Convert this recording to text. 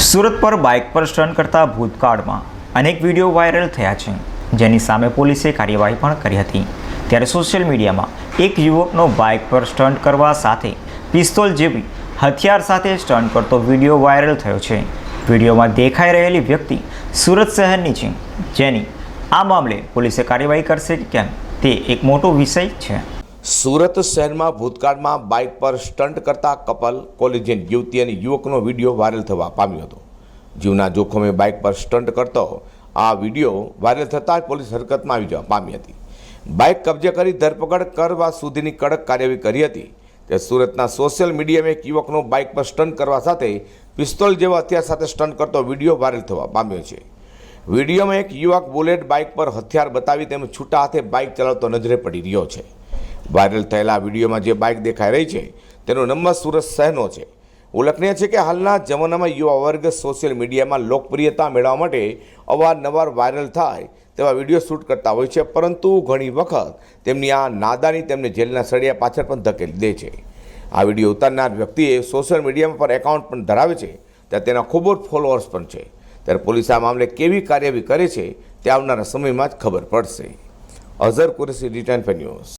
સુરત પર બાઇક પર સ્ટન્ટ કરતા ભૂતકાળમાં અનેક વીડિયો વાયરલ થયા છે. જેની સામે પોલીસે કાર્યવાહી પણ કરી હતી. ત્યારે સોશિયલ મીડિયામાં એક યુવકનો બાઇક પર સ્ટન્ટ કરવા સાથે પિસ્તોલ જેવી હથિયાર સાથે સ્ટન્ટ કરતો વીડિયો વાયરલ થયો છે. વિડીયોમાં દેખાઈ રહેલી વ્યક્તિ સુરત શહેરની છે. જેની આ મામલે પોલીસે કાર્યવાહી કરશે કેમ તે એક મોટો વિષય છે. સુરત શહેરમાં ભૂતકાળમાં બાઇક પર સ્ટન્ટ કરતા કપલ કોલેજિયન યુવતી અને યુવકનો વીડિયો વાયરલ થવા પામ્યો હતો. જીવના જોખમે બાઇક પર સ્ટન્ટ કરતો આ વીડિયો વાયરલ થતાં જ પોલીસ હરકતમાં આવી જવા પામી હતી. બાઇક કબજે કરી ધરપકડ કરવા સુધીની કડક કાર્યવાહી કરી હતી. તે સુરતના સોશિયલ મીડિયામાં એક યુવકનો બાઇક પર સ્ટન્ટ કરવા સાથે પિસ્તોલ જેવા હથિયાર સાથે સ્ટન્ટ કરતો વીડિયો વાયરલ થવા પામ્યો છે. વિડીયોમાં એક યુવક બુલેટ બાઇક પર હથિયાર બતાવી તેમ છૂટા હાથે બાઇક ચલાવતો નજરે પડી રહ્યો છે. વાયરલ થયેલા વિડીયોમાં જે બાઇક દેખાઈ રહી છે, તેનો નંબર સુરત શહેરનો છે. ઉલ્લેખનીય છે કે હાલના જમાનામાં યુવા વર્ગ સોશિયલ મીડિયામાં લોકપ્રિયતા મેળવવા માટે અવારનવાર વાયરલ થાય તેવા વીડિયો શૂટ કરતા હોય છે, પરંતુ ઘણી વખત તેમની આ નાદાની તેમને જેલના સળિયા પાછળ પણ ધકેલી દે છે. આ વીડિયો ઉતારનાર વ્યક્તિએ સોશિયલ મીડિયા પર એકાઉન્ટ પણ ધરાવે છે ત્યારે તેના ખૂબ જ ફોલોઅર્સ પણ છે. ત્યારે પોલીસ આ મામલે કેવી કાર્યવાહી કરે છે, તે આવનારા સમયમાં જ ખબર પડશે. Azhar Qureshi, return fair news.